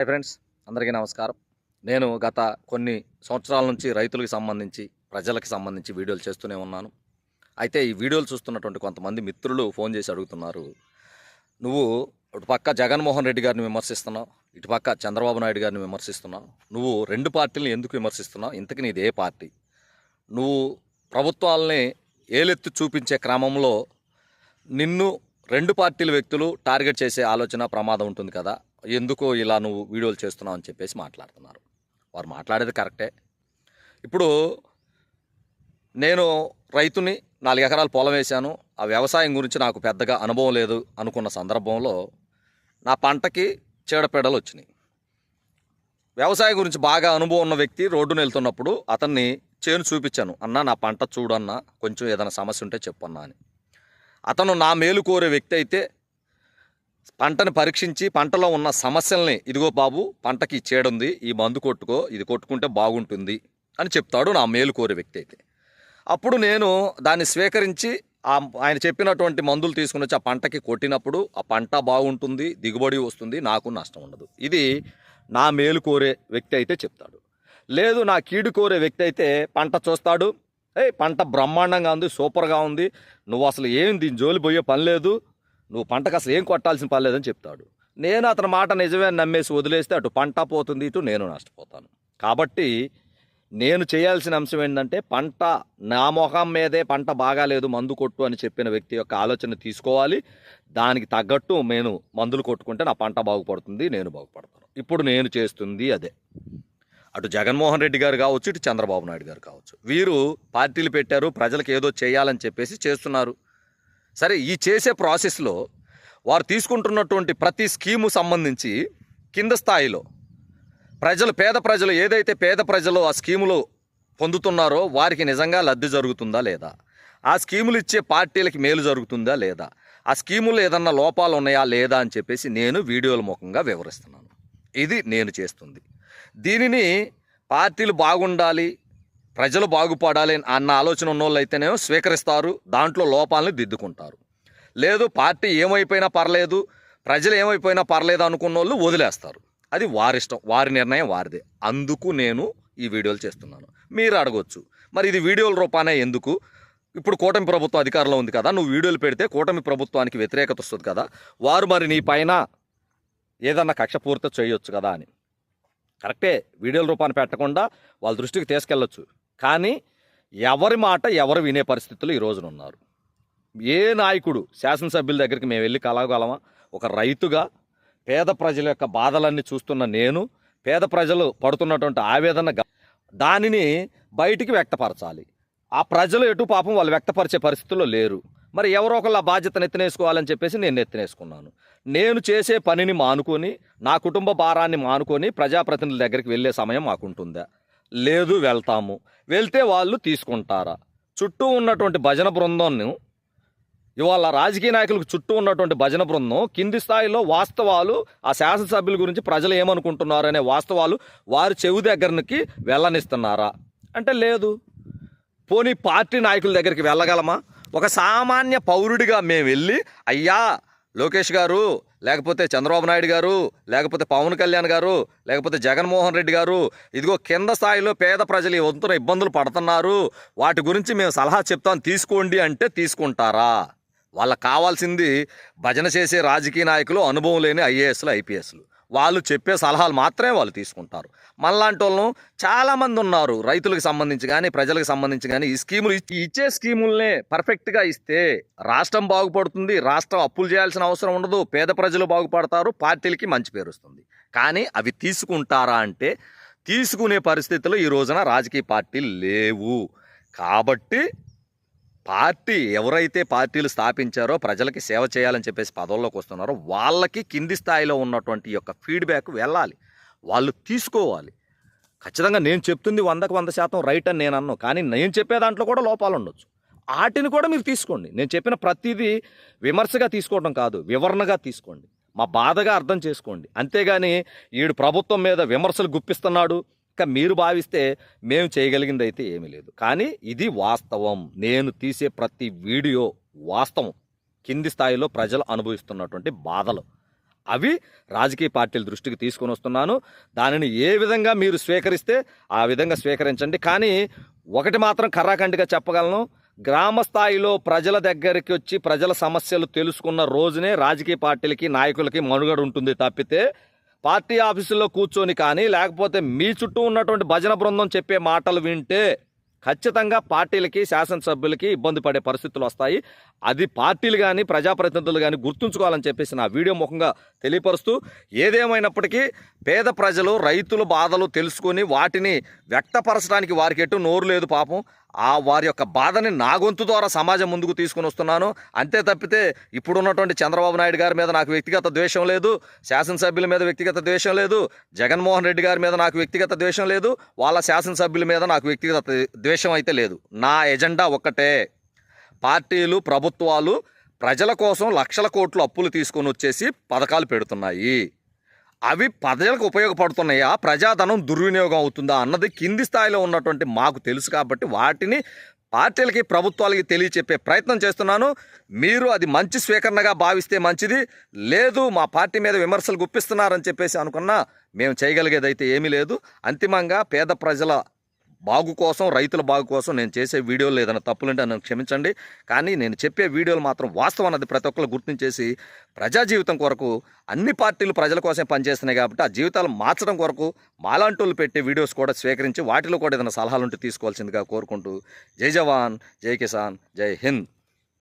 Hi friends అందరికీ నమస్కారం. నేను గత కొన్ని సంవత్సరాల నుంచి రైతులకు సంబంధించి ప్రజలకు సంబంధించి వీడియోలు చేస్తూనే ఉన్నాను. అయితే ఈ వీడియోలు చూస్తున్నటువంటి కొంతమంది మిత్రులు ఫోన్ చేసి అడుగుతున్నారు. నువ్వు ఇటుపక్క జగన్మోహన్ రెడ్డి గారిని విమర్శిస్తున్నావు ఇటుపక్క చంద్రబాబు నాయుడు గారిని విమర్శిస్తున్నావు. నువ్వు రెండు పార్టీలను ఎందుకు విమర్శిస్తున్నావు? ఇంతకు నీది ఏ పార్టీ? నువ్వు ప్రభుత్వాలని ఏలెత్తి చూపించే క్రమంలో నిన్ను రెండు పార్టీల వ్యక్తులు టార్గెట్ చేసే ఆలోచన ప్రమాదం ఉంటుంది కదా. ఎందుకు ఇలా నువ్వు వీడియోలు చేస్తున్నావు అని చెప్పేసి మాట్లాడుతున్నారు. వారు మాట్లాడేది కరెక్టే. ఇప్పుడు నేను రైతుని నాలుగు ఎకరాలు పొలం వేశాను. ఆ వ్యవసాయం గురించి నాకు పెద్దగా అనుభవం లేదు అనుకున్న సందర్భంలో నా పంటకి చీడపీడలు వచ్చినాయి. వ్యవసాయం గురించి బాగా అనుభవం ఉన్న వ్యక్తి రోడ్డును వెళ్తున్నప్పుడు అతన్ని చేను చూపించాను. అన్న నా పంట చూడన్నా కొంచెం ఏదైనా సమస్య ఉంటే చెప్పన్నా అని. అతను నా మేలు కోరే వ్యక్తి అయితే పంటను పరీక్షించి పంటలో ఉన్న సమస్యల్ని ఇదిగో బాబు పంటకి చేడుంది ఈ మందు కొట్టుకో ఇది కొట్టుకుంటే బాగుంటుంది అని చెప్తాడు నా మేలు కోరే వ్యక్తి అయితే. అప్పుడు నేను దాన్ని స్వీకరించి ఆ ఆయన చెప్పినటువంటి మందులు తీసుకుని వచ్చి ఆ పంటకి కొట్టినప్పుడు ఆ పంట బాగుంటుంది దిగుబడి వస్తుంది నాకు నష్టం ఉండదు. ఇది నా మేలు కోరే వ్యక్తి అయితే చెప్తాడు. లేదు నా కీడు కోరే వ్యక్తి అయితే పంట చూస్తాడు. ఏ పంట బ్రహ్మాండంగా ఉంది సూపర్గా ఉంది నువ్వు అసలు ఏం దీని జోలి పోయే పని లేదు నువ్వు పంటకు అసలు ఏం కొట్టాల్సిన పర్లేదని చెప్తాడు. నేను అతని మాట నిజమే నమ్మేసి వదిలేస్తే అటు పంట పోతుంది ఇటు నేను నష్టపోతాను. కాబట్టి నేను చేయాల్సిన అంశం ఏంటంటే పంట నా మొహం మీదే పంట బాగాలేదు మందు కొట్టు అని చెప్పిన వ్యక్తి యొక్క ఆలోచన తీసుకోవాలి. దానికి తగ్గట్టు నేను మందులు కొట్టుకుంటే నా పంట బాగుపడుతుంది నేను బాగుపడతాను. ఇప్పుడు నేను చేస్తుంది అదే. అటు జగన్మోహన్ రెడ్డి గారు కావచ్చు ఇటు చంద్రబాబు నాయుడు గారు కావచ్చు. వీరు పార్టీలు పెట్టారు ప్రజలకు ఏదో చేయాలని చెప్పేసి చేస్తున్నారు. సరే ఈ చేసే ప్రాసెస్లో వారు తీసుకుంటున్నటువంటి ప్రతి స్కీము సంబంధించి కింద స్థాయిలో ప్రజలు పేద ప్రజలు ఏదైతే పేద ప్రజలు ఆ స్కీములు పొందుతున్నారో వారికి నిజంగా లబ్ధి జరుగుతుందా లేదా? ఆ స్కీములు ఇచ్చే పార్టీలకి మేలు జరుగుతుందా లేదా? ఆ స్కీములు ఏదన్నా లోపాలు ఉన్నాయా లేదా అని చెప్పేసి నేను వీడియోల ముఖంగా వివరిస్తున్నాను. ఇది నేను చేస్తుంది. దీనిని పార్టీలు బాగుండాలి ప్రజలు బాగుపడాలి అన్న ఆలోచన ఉన్నోళ్ళు అయితేనే స్వీకరిస్తారు దాంట్లో లోపాలను దిద్దుకుంటారు. లేదు పార్టీ ఏమైపోయినా పర్లేదు ప్రజలు ఏమైపోయినా పర్లేదు అనుకున్న వాళ్ళు వదిలేస్తారు. అది వారిష్టం వారి నిర్ణయం వారిదే. అందుకు నేను ఈ వీడియోలు చేస్తున్నాను. మీరు అడగొచ్చు. మరి ఇది వీడియోల రూపానే ఎందుకు? ఇప్పుడు కూటమి ప్రభుత్వం అధికారంలో ఉంది కదా నువ్వు వీడియోలు పెడితే కూటమి ప్రభుత్వానికి వ్యతిరేకత వస్తుంది కదా వారు మరి నీ పైన ఏదన్నా కక్ష పూర్తి చేయొచ్చు కదా అని. కరెక్టే వీడియోల రూపాన్ని పెట్టకుండా వాళ్ళ దృష్టికి తీసుకెళ్ళొచ్చు. కానీ ఎవరి మాట ఎవరు వినే పరిస్థితులు ఈ రోజున ఉన్నారు ఏ నాయకుడు శాసనసభ్యుల దగ్గరికి మేము వెళ్ళి కలగలమా ఒక రైతుగా పేద ప్రజల యొక్క బాధలన్నీ చూస్తున్న నేను పేద ప్రజలు పడుతున్నటువంటి ఆవేదన దానిని బయటికి వ్యక్తపరచాలి. ఆ ప్రజలు ఎటు పాపం వాళ్ళు వ్యక్తపరిచే పరిస్థితుల్లో లేరు. మరి ఎవరో ఒకళ్ళు ఆ బాధ్యతను ఎత్తినేసుకోవాలని చెప్పేసి నేను ఎత్తినేసుకున్నాను. నేను చేసే పనిని మానుకొని నా కుటుంబ భారాన్ని మానుకొని ప్రజాప్రతినిధుల దగ్గరికి వెళ్ళే సమయం మాకుంటుందా? లేదు వెళ్తాము. వెళ్తే వాళ్ళు తీసుకుంటారా? చుట్టూ ఉన్నటువంటి భజన బృందంను ఇవాళ రాజకీయ నాయకులకు చుట్టూ ఉన్నటువంటి భజన బృందం కింది స్థాయిలో వాస్తవాలు ఆ శాసనసభ్యుల గురించి ప్రజలు ఏమనుకుంటున్నారు అనే వాస్తవాలు వారి చెవి దగ్గరకి వెళ్ళనిస్తున్నారా? అంటే లేదు. పోనీ పార్టీ నాయకుల దగ్గరికి వెళ్ళగలమా? ఒక సామాన్య పౌరుడిగా మేము వెళ్ళి అయ్యా లోకేష్ గారు లేకపోతే చంద్రబాబు నాయుడు గారు లేకపోతే పవన్ కళ్యాణ్ గారు లేకపోతే జగన్మోహన్ రెడ్డి గారు ఇదిగో కింద స్థాయిలో పేద ప్రజలు ఈ వంతున ఇబ్బందులు పడుతున్నారు. వాటి గురించి మేము సలహా చెప్తాం. తీసుకోండి అంటే తీసుకుంటారా? వాళ్ళకి కావాల్సింది భజన చేసే రాజకీయ నాయకులు అనుభవం లేని ఐఏఎస్లు ఐపీఎస్లు. వాళ్ళు చెప్పే సలహాలు మాత్రమే వాళ్ళు తీసుకుంటారు. మనలాంటి వాళ్ళను చాలామంది ఉన్నారు రైతులకు సంబంధించి కానీ ప్రజలకు సంబంధించి కానీ ఈ స్కీములు ఇచ్చే స్కీముల్నే పర్ఫెక్ట్గా ఇస్తే రాష్ట్రం బాగుపడుతుంది రాష్ట్రం అప్పులు చేయాల్సిన అవసరం ఉండదు పేద ప్రజలు బాగుపడతారు పార్టీలకి మంచి పేరు వస్తుంది. కానీ అవి తీసుకుంటారా అంటే తీసుకునే పరిస్థితులు ఈ రోజున రాజకీయ పార్టీలు లేవు. కాబట్టి పార్టీ ఎవరైతే పార్టీలు స్థాపించారో ప్రజలకి సేవ చేయాలని చెప్పేసి పదవుల్లోకి వస్తున్నారో వాళ్ళకి కింది స్థాయిలో ఉన్నటువంటి ఈ యొక్క ఫీడ్బ్యాక్ వెళ్ళాలి. వాళ్ళు తీసుకోవాలి. ఖచ్చితంగా నేను చెప్తుంది వందకు వంద శాతం రైట్ అని నేను అన్నాను కానీ నేను చెప్పే దాంట్లో కూడా లోపాలు ఉండొచ్చు. వాటిని కూడా మీరు తీసుకోండి. నేను చెప్పిన ప్రతిదీ విమర్శగా తీసుకోవడం కాదు వివరణగా తీసుకోండి. మా బాధగా అర్థం చేసుకోండి. అంతేగాని ఈడు ప్రభుత్వం మీద విమర్శలు గుప్పిస్తున్నాడు ఇంకా మీరు భావిస్తే మేము చేయగలిగింది అయితే ఏమీ లేదు. కానీ ఇది వాస్తవం. నేను తీసే ప్రతి వీడియో వాస్తవం. కింది స్థాయిలో ప్రజలు అనుభవిస్తున్నటువంటి బాధలు. అవి రాజకీయ పార్టీల దృష్టికి తీసుకొని వస్తున్నాను. దానిని ఏ విధంగా మీరు స్వీకరిస్తే ఆ విధంగా స్వీకరించండి. కానీ ఒకటి మాత్రం కర్రాకండిగా చెప్పగలను. గ్రామ స్థాయిలో ప్రజల దగ్గరికి వచ్చి ప్రజల సమస్యలు తెలుసుకున్న రోజునే రాజకీయ పార్టీలకి నాయకులకి మనుగడ ఉంటుంది తప్పితే పార్టీ ఆఫీసుల్లో కూర్చొని కానీ లేకపోతే మీ చుట్టూ ఉన్నటువంటి భజన బృందం చెప్పే మాటలు వింటే ఖచ్చితంగా పార్టీలకి శాసనసభ్యులకి ఇబ్బంది పడే పరిస్థితులు వస్తాయి. అది పార్టీలు కానీ ప్రజాప్రతినిధులు కానీ గుర్తుంచుకోవాలని చెప్పేసి నా వీడియో ముఖంగా తెలియపరుస్తూ ఏదేమైనప్పటికీ పేద ప్రజలు రైతుల బాధలు తెలుసుకొని వాటిని వ్యక్తపరచడానికి వారికి ఎటు నోరు లేదు పాపం. ఆ వారి యొక్క బాధని నా గొంతు ద్వారా సమాజం ముందుకు తీసుకుని వస్తున్నాను. అంతే తప్పితే ఇప్పుడున్నటువంటి చంద్రబాబు నాయుడు గారి మీద నాకు వ్యక్తిగత ద్వేషం లేదు. శాసనసభ్యుల మీద వ్యక్తిగత ద్వేషం లేదు. జగన్మోహన్ రెడ్డి గారి మీద నాకు వ్యక్తిగత ద్వేషం లేదు. వాళ్ళ శాసనసభ్యుల మీద నాకు వ్యక్తిగత ద్వేషం అయితే లేదు. నా ఎజెండా ఒక్కటే. పార్టీలు ప్రభుత్వాలు ప్రజల కోసం లక్షల కోట్లు అప్పులు తీసుకొని వచ్చేసి పథకాలు పెడుతున్నాయి. అవి ప్రజలకు ఉపయోగపడుతున్నాయా? ప్రజాధనం దుర్వినియోగం అవుతుందా? అన్నది కింది స్థాయిలో ఉన్నటువంటి మాకు తెలుసు కాబట్టి వాటిని పార్టీలకి ప్రభుత్వాలకి తెలియచెప్పే ప్రయత్నం చేస్తున్నాను. మీరు అది మంచి స్వీకరణగా భావిస్తే మంచిది. లేదు మా పార్టీ మీద విమర్శలు గుప్పిస్తున్నారని చెప్పేసి అనుకున్నా మేము చేయగలిగేది అయితే ఏమీ లేదు. అంతిమంగా పేద ప్రజల బాగు కోసం రైతుల బాగు కోసం నేను చేసే వీడియోలు ఏదైనా తప్పులుంటే నన్ను క్షమించండి. కానీ నేను చెప్పే వీడియోలు మాత్రం వాస్తవం అన్నది ప్రతి ఒక్కరు గుర్తించేసి ప్రజా జీవితం కొరకు అన్ని పార్టీలు ప్రజల కోసం పనిచేస్తున్నాయి కాబట్టి ఆ జీవితాలు మార్చడం కొరకు మాలాంటోళ్ళు పెట్టే వీడియోస్ కూడా స్వీకరించి వాటిలో కూడా ఏదైనా సలహాలు ఉంటే తీసుకోవాల్సిందిగా కోరుకుంటూ. జై జవాన్ జై కిసాన్ జై హింద్.